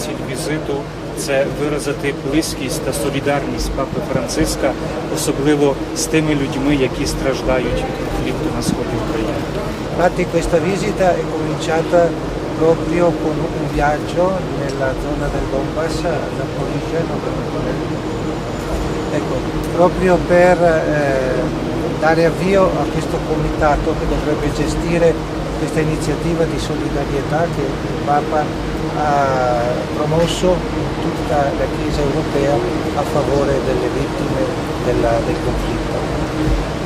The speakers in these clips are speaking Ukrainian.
Ціль візиту це виразити близькість та солідарність папи Франциска, особливо з тими людьми, які страждають від конфлікту на сході України. Infatti questa visita è cominciata proprio con un viaggio nella zona del Donbass, a Zaporizhia, non ricordo. ecco, proprio per eh, dare avvio a questo comitato che dovrebbe gestire questa iniziativa di solidarietà che il Papa ha promosso tutta la Chiesa europea a favore delle vittime della- del conflitto.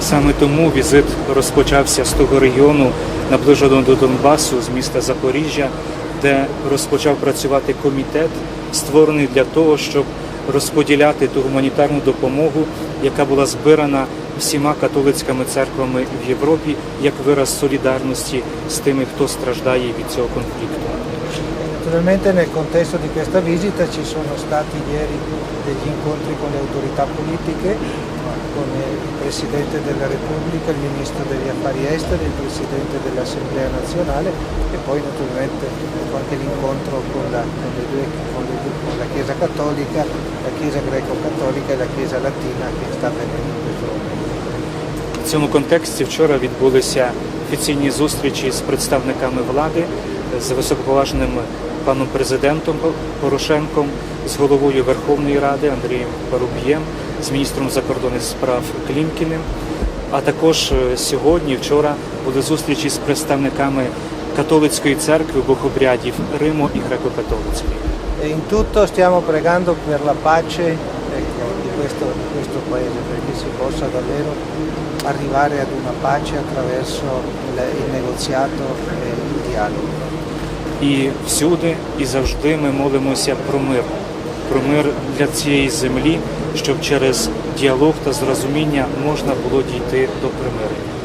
Саме тому візит розпочався з того регіону, наближеного до Донбасу, з міста Запоріжжя, де розпочав працювати комітет, створений для того, щоб розподіляти ту гуманітарну допомогу, яка була збирана всіма католицькими церквами в Європі, як вираз солідарності з тими, хто страждає від цього конфлікту. Naturalmente nel contesto di questa visita ci sono stati ieri degli incontri con le autorità politiche, con il Presidente della Repubblica, il Ministro degli Affari Esteri, il Presidente dell'Assemblea Nazionale e poi naturalmente anche l'incontro con la, con le due- con le due- con la Chiesa Cattolica, la Chiesa Greco-Cattolica e la Chiesa Latina che sta avvenendo in questo momento. В цьому контексті вчора відбулися офіційні зустрічі з представниками влади, з високоповажним паном президентом Порошенком, з головою Верховної Ради Андрієм Паруб'єм, з міністром закордонних справ Клімкіним. А також е, сьогодні, вчора, були зустрічі з представниками католицької церкви богобрядів Риму і греко-католицької. In tutto stiamo pregando per la pace di, questo, di questo paese, perché si possa davvero arrivare ad una pace attraverso il negoziato e il dialogo. І всюди і завжди ми молимося про мир, про мир для цієї землі, щоб через діалог та зрозуміння можна було дійти до примирення.